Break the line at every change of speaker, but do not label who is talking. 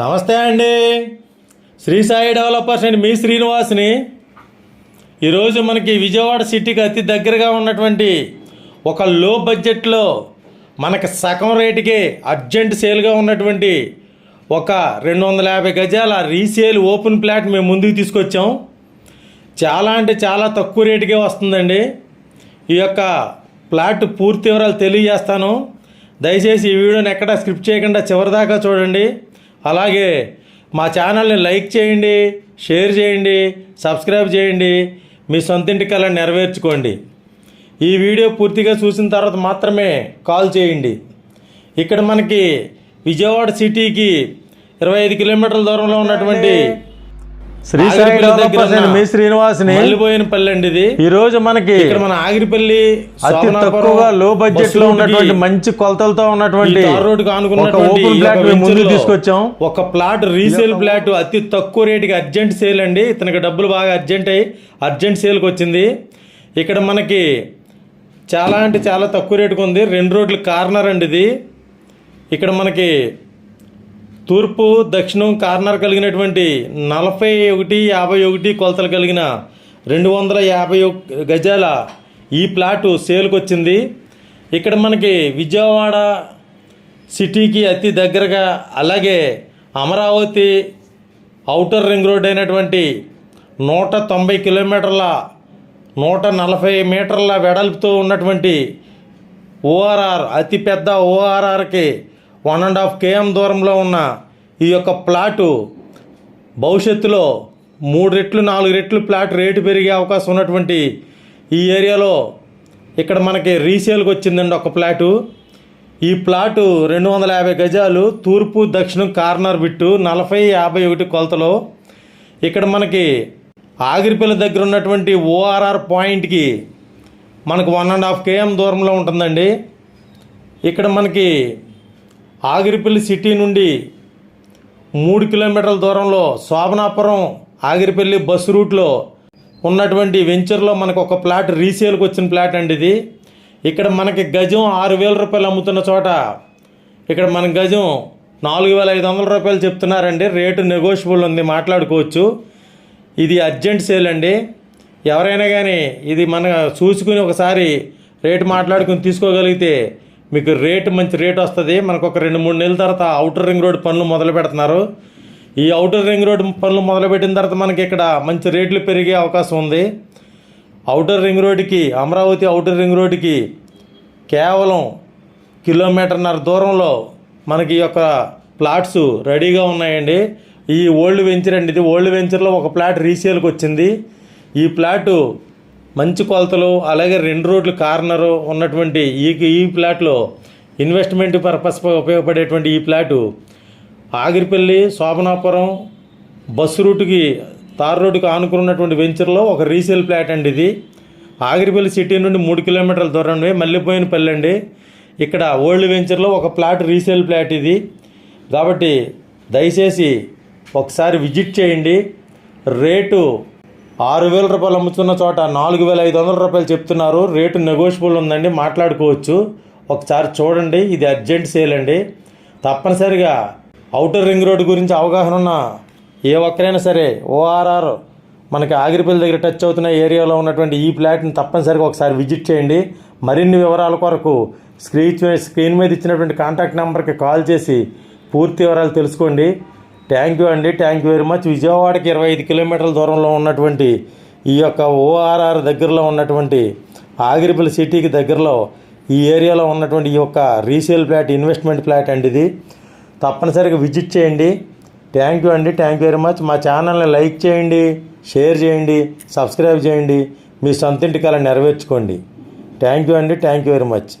నమస్తే అండి. శ్రీ సాయి డెవలపర్స్ అండి మీ శ్రీనివాస్ని ఈరోజు మనకి విజయవాడ సిటీకి అతి దగ్గరగా ఉన్నటువంటి ఒక లో బడ్జెట్లో మనకి సగం రేటుకే అర్జెంట్ సేల్గా ఉన్నటువంటి ఒక రెండు వందల యాభై గజాల రీసేల్ ఓపెన్ ప్లాట్ మేము ముందుకు తీసుకొచ్చాం. చాలా అంటే చాలా తక్కువ రేటుకే వస్తుందండి. ఈ యొక్క ప్లాట్ పూర్తి వివరాలు తెలియజేస్తాను. దయచేసి ఈ వీడియోని ఎక్కడ స్క్రిప్ట్ చేయకుండా చివరిదాకా చూడండి. అలాగే మా ఛానల్ని లైక్ చేయండి షేర్ చేయండి సబ్స్క్రైబ్ చేయండి మీ సొంతింటి కళ నెరవేర్చుకోండి. ఈ వీడియో పూర్తిగా చూసిన తర్వాత మాత్రమే కాల్ చేయండి. ఇక్కడ మనకి విజయవాడ సిటీకి ఇరవై ఐదు కిలోమీటర్ల దూరంలో ఉన్నటువంటి
శ్రీ సాయి
ఆగిరిపల్లి దగ్గర
డెవలపర్స్ అండ్
ఉన్న
మీ శ్రీనివాస్ని
మల్లిపోయిన పల్లి అండి ఇది.
ఈ రోజు మనకి
ఇక్కడ మన ఆగిరిపల్లి
అతి తక్కువగా లో
బడ్జెట్లో
ఉన్నటువంటి మంచి కొలతలతో ఉన్నటువంటి
ఆనుకున్నటువంటి
ఓపెన్ ప్లాట్ తీసుకొచ్చాం.
ఒక ప్లాట్ రీసేల్ ప్లాట్ అతి తక్కువ రేటుకి అర్జెంట్ సేల్ అండి. ఇతనికి డబ్బులు బాగా అర్జెంట్ అయ్యి అర్జెంట్ సేల్కి వచ్చింది. ఇక్కడ మనకి చాలా అంటే చాలా తక్కువ రేటుకు ఉంది. రెండు రోడ్ల కార్నర్ అండి ఇది. ఇక్కడ మనకి తూర్పు దక్షిణం కార్నర్ కలిగినటువంటి నలభై ఒకటి యాభై ఒకటి కొలతలు కలిగిన రెండు వందల యాభై గజాల ఈ ప్లాటు సేల్కి వచ్చింది. ఇక్కడ మనకి విజయవాడ సిటీకి అతి దగ్గరగా అలాగే అమరావతి ఔటర్ రింగ్ రోడ్ అయినటువంటి నూట తొంభై కిలోమీటర్ల నూట నలభై మీటర్ల వెడల్పుతో ఉన్నటువంటి ఓఆర్ఆర్ అతిపెద్ద ఓఆర్ఆర్కి వన్ అండ్ హాఫ్ కేఎం దూరంలో ఉన్న ఈ యొక్క ప్లాటు భవిష్యత్తులో మూడు రెట్లు నాలుగు రెట్లు ప్లాట్ రేటు పెరిగే అవకాశం ఉన్నటువంటి ఈ ఏరియాలో ఇక్కడ మనకి రీసేల్కి వచ్చిందండి ఒక ప్లాటు. ఈ ప్లాటు రెండు వందల యాభై గజాలు తూర్పు దక్షిణం కార్నర్ బిట్టు నలభై యాభై ఒకటి కొలతలో. ఇక్కడ మనకి ఆగిరిపల్లి దగ్గర ఉన్నటువంటి ఓఆర్ఆర్ పాయింట్కి మనకు వన్ అండ్ హాఫ్ కేఎం దూరంలో ఉంటుందండి. ఇక్కడ మనకి ఆగిరిపల్లి సిటీ నుండి మూడు కిలోమీటర్ల దూరంలో శోభనాపురం ఆగిరిపల్లి బస్సు రూట్లో ఉన్నటువంటి వెంచర్లో మనకు ఒక ప్లాట్ రీసేల్కి వచ్చిన ప్లాట్ అండి ఇది. ఇక్కడ మనకి గజం ఆరు వేల రూపాయలు అమ్ముతున్న చోట ఇక్కడ మన గజం నాలుగు వేల ఐదు వందల రూపాయలు చెప్తున్నారండి. రేటు నెగోషియబుల్ ఉంది మాట్లాడుకోవచ్చు. ఇది అర్జెంట్ సేల్ అండి. ఎవరైనా కానీ ఇది మన చూసుకుని ఒకసారి రేటు మాట్లాడుకుని తీసుకోగలిగితే మీకు రేటు మంచి రేట్ వస్తుంది. మనకు ఒక రెండు మూడు నెలల తర్వాత అవుటర్ రింగ్ రోడ్ పనులు మొదలు పెడుతున్నారు. ఈ అవుటర్ రింగ్ రోడ్ పనులు మొదలుపెట్టిన తర్వాత మనకి ఇక్కడ మంచి రేట్లు పెరిగే అవకాశం ఉంది. అవుటర్ రింగ్ రోడ్కి అమరావతి అవుటర్ రింగ్ రోడ్డుకి కేవలం కిలోమీటర్న్నర దూరంలో మనకి ఈ యొక్క ప్లాట్స్ రెడీగా ఉన్నాయండి. ఈ ఓల్డ్ వెంచర్ అండి. ఇది ఓల్డ్ వెంచర్లో ఒక ప్లాట్ రీసేల్కి వచ్చింది. ఈ ప్లాటు మంచి కొలతలు అలాగే రెండు రోడ్లు కార్నరు ఉన్నటువంటి ఈ ఈ ప్లాట్లో ఇన్వెస్ట్మెంట్ పర్పస్ ఉపయోగపడేటువంటి ఈ ప్లాటు ఆగిరిపల్లి శోభనాపురం బస్సు రూటుకి తార్ రోడ్డుకి ఆనుకున్నటువంటి వెంచర్లో ఒక రీసేల్ ప్లాట్ అండి ఇది. ఆగిరిపల్లి సిటీ నుండి మూడు కిలోమీటర్ల దూరంలో అండి మల్లిపోయిన అండి. ఇక్కడ ఓల్డ్ వెంచర్లో ఒక ప్లాట్ రీసేల్ ప్లాట్ ఇది. కాబట్టి దయచేసి ఒకసారి విజిట్ చేయండి. రేటు ఆరు వేల రూపాయలు అమ్ముతున్న చోట నాలుగు వేల ఐదు వందల రూపాయలు చెప్తున్నారు. రేటు నెగోషియబుల్ ఉందండి మాట్లాడుకోవచ్చు. ఒకసారి చూడండి ఇది అర్జెంట్ సేల్ అండి. తప్పనిసరిగా అవుటర్ రింగ్ రోడ్ గురించి అవగాహన ఉన్న ఏ ఒక్కరైనా సరే ఓఆర్ఆర్ మనకి ఆగిరిపల్లి దగ్గర టచ్ అవుతున్న ఏరియాలో ఉన్నటువంటి ఈ ప్లాట్ని తప్పనిసరిగా ఒకసారి విజిట్ చేయండి. మరిన్ని వివరాల కొరకు స్క్రీన్ స్క్రీన్ మీద ఇచ్చినటువంటి కాంటాక్ట్ నెంబర్కి కాల్ చేసి పూర్తి వివరాలు తెలుసుకోండి. థ్యాంక్ యూ అండి. థ్యాంక్ యూ వెరీ మచ్ విజయవాడకి ఇరవై ఐదు కిలోమీటర్ల దూరంలో ఉన్నటువంటి ఈ యొక్క ఓఆర్ఆర్ దగ్గరలో ఉన్నటువంటి ఆగిరిపల్లి సిటీకి దగ్గరలో ఈ ఏరియాలో ఉన్నటువంటి ఈ యొక్క రీసేల్ ఫ్లాట్ ఇన్వెస్ట్మెంట్ ఫ్లాట్ అండి ఇది. తప్పనిసరిగా విజిట్ చేయండి. థ్యాంక్ యూ అండి. థ్యాంక్ యూ వెరీ మచ్ మా ఛానల్ని లైక్ చేయండి షేర్ చేయండి సబ్స్క్రైబ్ చేయండి. మీ సొంతింటి కళ నెరవేర్చుకోండి. థ్యాంక్ యూ అండి. Thank you very much